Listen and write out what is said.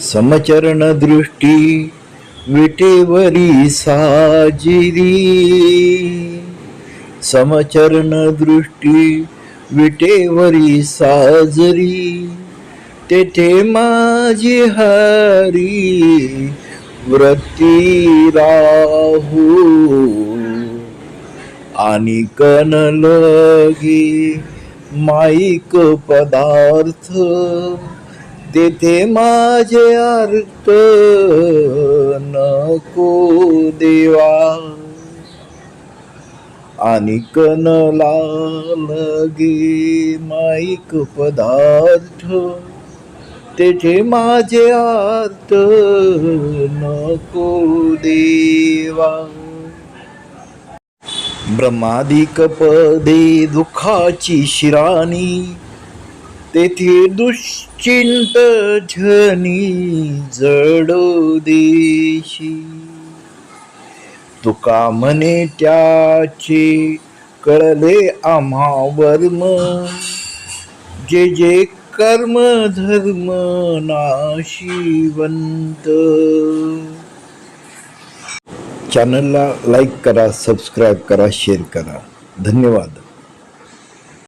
समचरण दृष्टी विटेवरी साजिरी। समचरण दृष्टी विटेवरी साजरी। तेथे माझी हरी व्रती राहू। आणि कनलगी माईक पदार्थ तेथे माझे अर्थ नको देवा. आणि कनला लगे माईक पदार्थ तेथे माझे अर्थ नको देवा. ब्रह्मादिक पदे दुःखाची शिराणी तेथे दुश्चिंत झनी जडो देशी. तुका म्हणे त्याचे कळले आम्हा वर्म जे जे कर्म धर्म नाशिवंत. चॅनलला लाईक करा सबस्क्राईब करा शेअर करा. धन्यवाद.